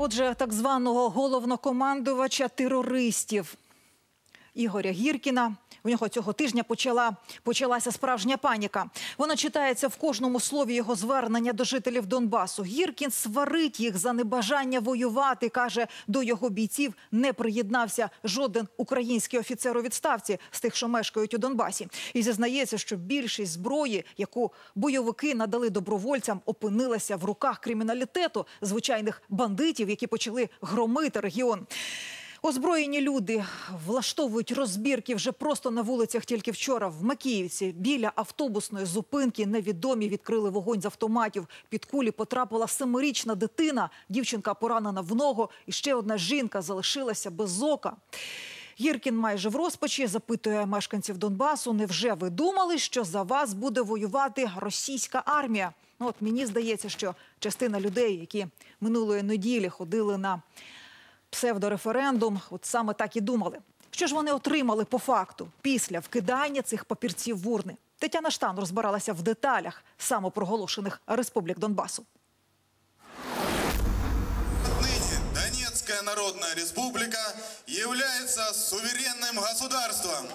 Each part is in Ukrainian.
Отже, так званого головнокомандувача терористів Ігоря Гіркіна. У нього цього тижня почала почалася справжня паніка. Вона читається в кожному слові його звернення до жителів Донбасу. Гіркін сварить їх за небажання воювати. каже, до його бійців не приєднався жоден український офіцер у відставці з тих, що мешкають у Донбасі. І зізнається, що більшість зброї, яку бойовики надали добровольцям, опинилася в руках криміналітету звичайних бандитів, які почали громити регіон. Озброєні люди влаштовують розбірки вже просто на вулицях. Тільки вчора в Макіївці біля автобусної зупинки невідомі відкрили вогонь з автоматів. Під кулі потрапила семирічна дитина. Дівчинка поранена в ногу. І ще одна жінка залишилася без ока. Гіркін майже в розпачі запитує мешканців Донбасу. Невже ви думали, що за вас буде воювати російська армія? Ну от мені здається, що частина людей, які минулої неділі ходили на псевдореферендум, от саме так і думали. Що ж вони отримали по факту після вкидання цих папірців в урни? Тетяна Штан розбиралася в деталях самопроголошених республік Донбасу. Нині Донецкая Народная Республика является суверенным государством.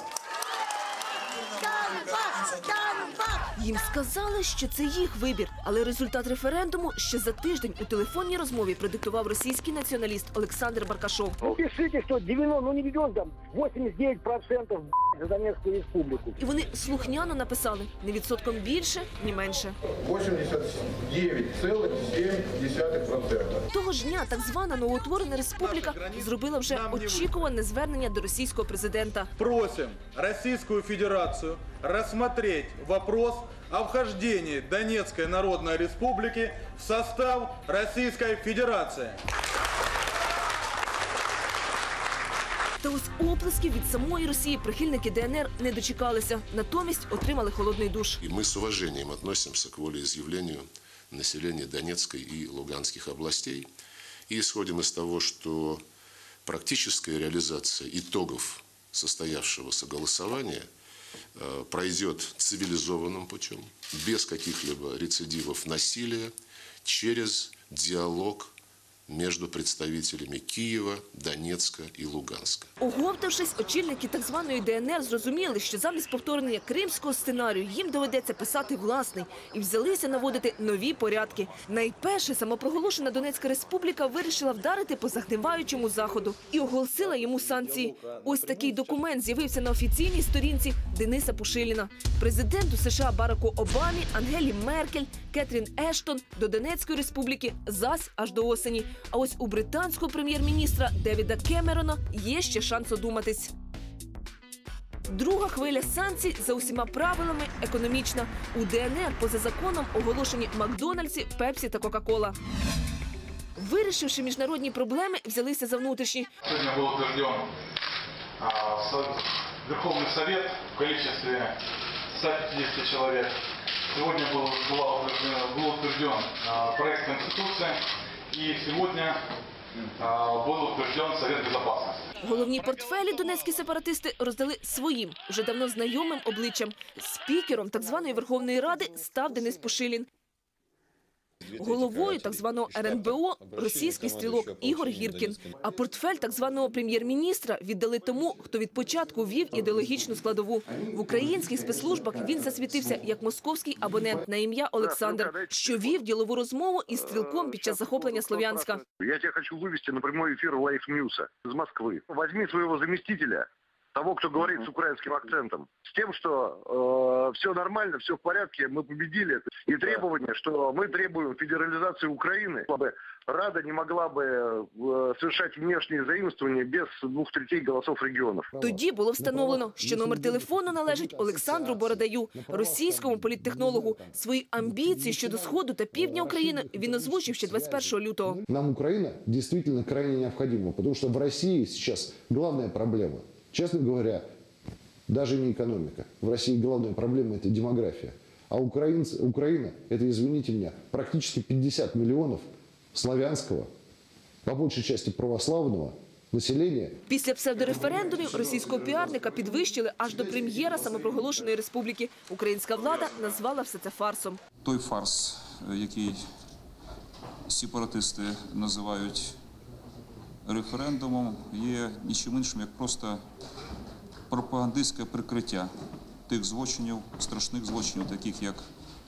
Їм сказали, що це їх вибір, але результат референдуму ще за тиждень у телефонній розмові продиктував російський націоналіст Олександр Баркашов. Ну, пишіть, що 90, ну не миллион, там 89% за Донецкую республику. І вони слухняно написали не відсотком більше, ні менше. 89,7%. Того ж дня так звана новоутворена республіка зробила вже очікуване звернення до російського президента. Просим Российскую Федерацию рассмотреть вопрос о вхождении Донецкой Народной Республики в состав Российской Федерации. Та ось оплесків від самої Росії прихильники ДНР не дочекалися. Натомість отримали холодний душ. И мы с уважением относимся к волеизъявлению населения Донецкой и Луганских областей и исходим из того, что практическая реализация итогов состоявшегося голосования э, пройдет цивилизованным путем, без каких-либо рецидивов насилия, через диалог между представителями Киева, Донецка и Луганска. Оговтавшись, очільники так званої ДНР зрозуміли, що замість повторення кримського сценарію їм доведеться писати власний і взялися наводити нові порядки. Найперше самопроголошена Донецька республіка вирішила вдарити по загниваючому заходу і оголосила йому санкції. Ось такий документ з'явився на офіційній сторінці Дениса Пушиліна. Президенту США Бараку Обамі, Ангелі Меркель, Кетрін Ештон до Донецької республіки зась аж до осені. А ось у британського прем'єр-міністра Девіда Кемерона є ще шанс одуматись. Друга хвиля санкцій за усіма правилами економічна. У ДНР поза законом оголошені Макдональдсі, Пепсі та Кока-Кола. Вирішивши міжнародні проблеми, взялися за внутрішні. Утвержден а, со- Верховный Совет в количестве 150 человек. Сегодня был, была утверждена- был утвержден а, проект Конституции. И сегодня а, был утвержден Совет Безопасности. Головні портфелі донецькі сепаратисти роздали своїм, вже давно знайомим обличчям. Спікером так званої Верховної Ради став Денис Пушилін. Головою так званого РНБО російський стрілок Ігор Гіркін. А портфель так званого прем'єр-міністра віддали тому, хто від початку вів ідеологічну складову. В українських спецслужбах він засвітився як московський абонент на ім'я Олександр, що вів ділову розмову із стрілком під час захоплення Слов'янська. Я тебя хочу вывести на прямой эфир Лайф Ньюса из Москвы. Возьми своего заместителя, того, кто говорит с украинским акцентом, с тем, что все нормально, все в порядке, мы победили. И требование, что мы требуем федерализации Украины, чтобы Рада не могла бы э, совершать внешние заимствования без двух третей голосов регионов. Тоді було встановлено, що номер телефону належить Олександру Бородаю, російському політтехнологу. Свої амбіції щодо сходу та півдня України він озвучив ще 21 лютого. Нам Украина действительно крайне необходима, потому что в России сейчас главная проблема, честно говоря, даже не экономика. В России главная проблема – это демография. А украинцы, Украина – это, извините меня, практически 50 миллионов славянского, по большей части православного населения, Після псевдореферендумів російського піарника підвищили аж до прем'єра самопроголошеної республіки. Українська влада назвала все це фарсом. той фарс, е, який сепаратисти називають референдумом є нічим іншим, як просто пропагандистське прикриття тих злочинів, страшних злочинів, таких як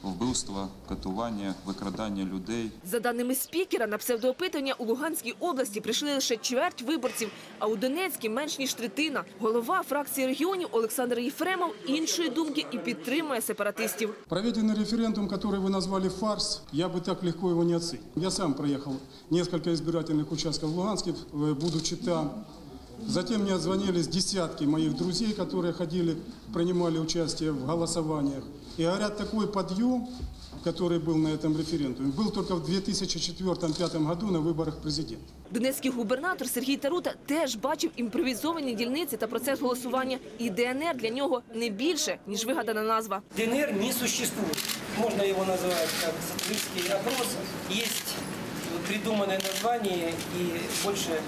вбивства, катування, викрадання людей. За даними спікера, на псевдоопитування у Луганській області прийшли лише чверть виборців, а у Донецькій менш ніж третина. Голова фракції регіонів Олександр Єфремов іншої думки і підтримує сепаратистів. Проведенный референдум, который вы назвали фарс, я бы так легко его не оценил. Я сам проехал несколько избирательных участков в Луганске, э, будучи там. Затем мне отзвонились десятки моих друзей, которые ходили, принимали участие в голосованиях. И говорят, такой подъем, который был на этом референдуме, был только в 2004-2005 году на выборах президента. Донецький губернатор Сергій Тарута теж бачив імпровізовані дільниці та процес голосування. І ДНР для нього не більше, ніж вигадана назва. ДНР не существует. Можно его называть как сатирический опрос. Есть придуманное название и больше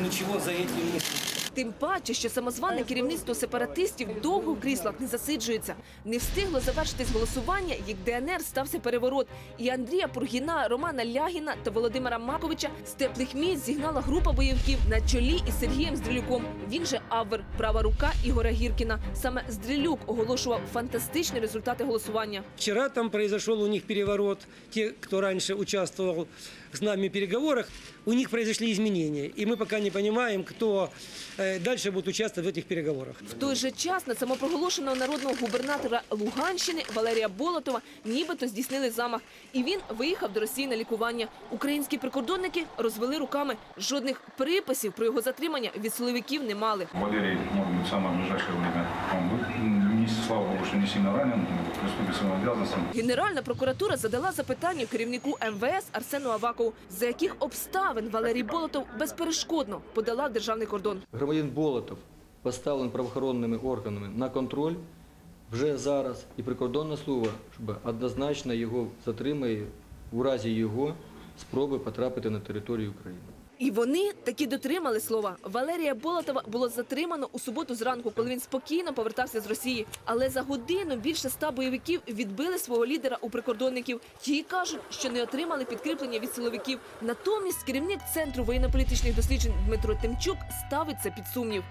ничего за этим не стоит. Тим паче, що самозване керівництво сепаратистів довго в кріслах не засиджується. Не встигло завершитись голосування, як ДНР стався переворот. І Андрія Пургіна, Романа Лягіна та Володимира Маковича з теплих місць зігнала група бойовиків на чолі із Сергієм Здрилюком. Він же Аввер, права рука Ігоря Гіркіна. Саме Здрилюк оголошував фантастичні результати голосування. Вчера там произошел у них переворот. Те, кто раньше участвовал с нами в переговорах, у них произошли изменения. И мы пока не понимаем, кто э, дальше будет участвовать в этих переговорах. В той же час на самопроголошеного народного губернатора Луганщини Валерія Болотова нібито здійснили замах. І він виїхав до Росії на лікування. Українські прикордонники розвели руками. Жодних приписів про його затримання від силовиків не мали. Валерий, может быть, в самое ближайшее время, он будет, не, слава богу, что не сильно ранен, приступит к. Генеральна прокуратура задала запитання керівнику МВС Арсену Авакову, за яких обставин Валерій Болотов безперешкодно подолав державний кордон. Громадян Болотов поставлений правоохоронними органами на контроль вже зараз, і прикордонна служба однозначно його затримає у разі його спроби потрапити на територію України. І вони таки дотримали слова. Валерія Болотова було затримано у суботу зранку, коли він спокійно повертався з Росії. Але за годину більше ста бойовиків відбили свого лідера у прикордонників. Ті кажуть, що не отримали підкріплення від силовиків. Натомість керівник центру воєнно-політичних досліджень Дмитро Тимчук ставить це під сумнів.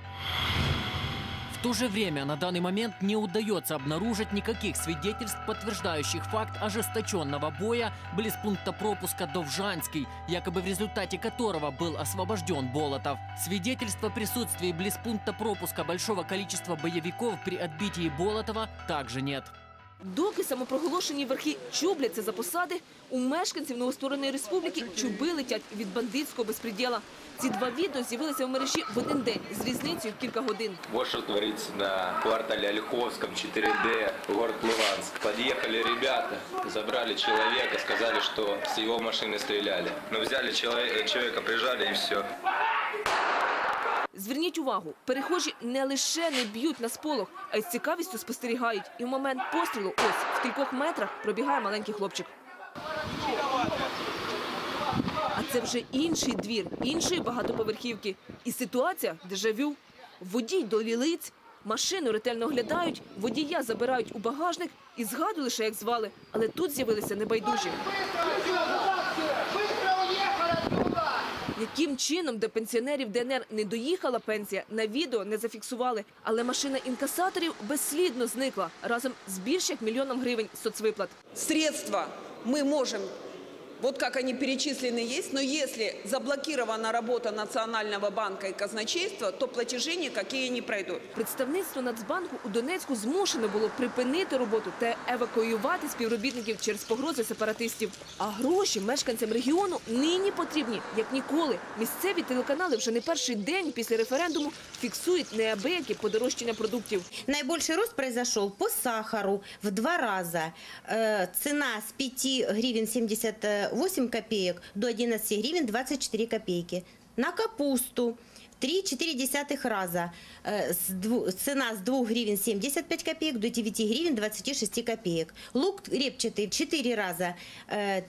В то же время на данный момент не удается обнаружить никаких свидетельств, подтверждающих факт ожесточенного боя близ пункта пропуска Довжанский, якобы в результате которого был освобожден Болотов. Свидетельств о присутствии близ пункта пропуска большого количества боевиков при отбитии Болотова также нет. Доки самопроголошені верхи чубляться за посади, у мешканців новоствореної республіки чуби летять від бандитського безпреділа. Ці два відео з'явилися в мережі в один день з різницею кілька годин. Вот что творится на квартале Ольховском, 4D, город Луганск. Подъехали ребята, забрали человека, сказали, что с его машины стреляли. Но взяли человека, человека прижали и все. Зверніть увагу, перехожі не лише не б'ють на сполох, а й з цікавістю спостерігають. І в момент пострілу, ось в кількох метрах, пробігає маленький хлопчик. А це вже інший двір, іншої багатоповерхівки. І ситуація дежавю. Водій до лілиць, машину ретельно оглядають, водія забирають у багажник і згадую лише, як звали. Але тут з'явилися небайдужі. Яким чином до пенсіонерів ДНР не доїхала пенсія, на відео не зафіксували. Але машина інкасаторів безслідно зникла разом з більш як мільйоном гривень соцвиплат. Средства ми можем, вот как они перечислены есть, но если заблокирована работа Національного банка і казначейства, то платежі ніякі не пройдуть. Представництво Нацбанку у Донецьку змушено було припинити роботу та евакуювати співробітників через погрози сепаратистів. А гроші мешканцям регіону нині потрібні як ніколи. Місцеві телеканали вже не перший день після референдуму фіксують неабиякі подорожчання продуктів. Найбільший рост пройшов по сахару в два рази. Е, ціна з 5 гривень 70 8 копеек до 11 гривен 24 копейки. На капусту 3,4 раза. Э, цена с 2 гривен 75 копеек до 9 гривен 26 копеек. Лук репчатый 4 раза э,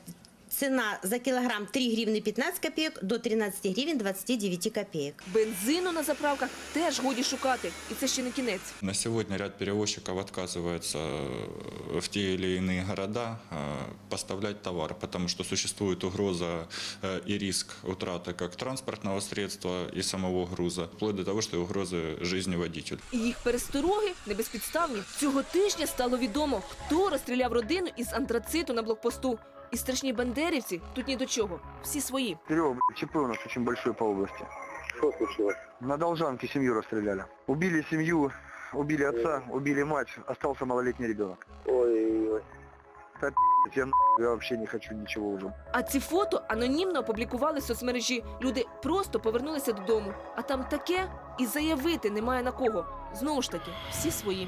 Э, цена за килограмм 3 гривны 15 копеек до 13 гривен 29 копеек. Бензину на заправках теж годі шукати. І це ще не кінець. На сегодня ряд перевозчиков отказывается э, в те или иные города э, поставлять товар, потому что существует угроза э, и риск утраты как транспортного средства и самого груза, вплоть до того, что и угрозы жизни водителя. І їх перестороги не безпідставні. Цього тижня стало відомо, хто розстріляв родину із антрациту на блокпосту. І страшні бандерівці тут ні до чого. Всі свої. Серега, ЧП у нас очень большое по области. Что случилось? На Должанке семью расстреляли. Убили семью, убили отца, убили мать, остался малолетний ребенок. Ой-ой-ой. Да, я, нахуй, я вообще не хочу ничего уже. А ці фото анонімно опублікували в соцмережі. Люди просто повернулися додому. А там таке і заявити немає на кого. Знову ж таки, всі свої.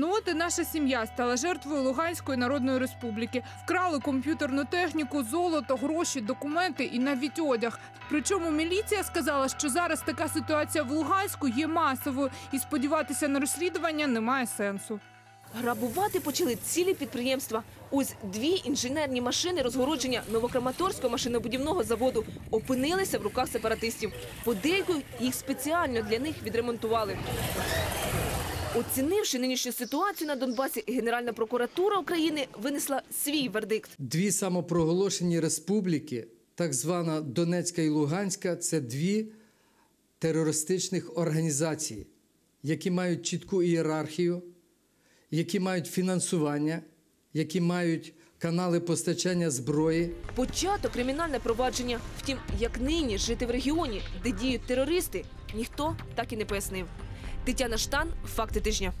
Ну от і наша сім'я стала жертвою Луганської Народної Республіки. Вкрали комп'ютерну техніку, золото, гроші, документи і навіть одяг. Причому міліція сказала, що зараз така ситуація в Луганську є масовою, і сподіватися на розслідування немає сенсу. Грабувати почали цілі підприємства. Ось дві інженерні машини розгородження Новокраматорського машинобудівного заводу опинилися в руках сепаратистів. Подейкують їх спеціально для них відремонтували. Оцінивши нинішню ситуацію на Донбасі, Генеральна прокуратура України винесла свій вердикт. Дві самопроголошені республіки, так звана Донецька і Луганська, це дві терористичних організації, які мають чітку ієрархію, які мають фінансування, які мають канали постачання зброї. Почато кримінальне провадження. Втім, як нині жити в регіоні, де діють терористи, ніхто так і не пояснив. Тетяна Штан, факти тижня.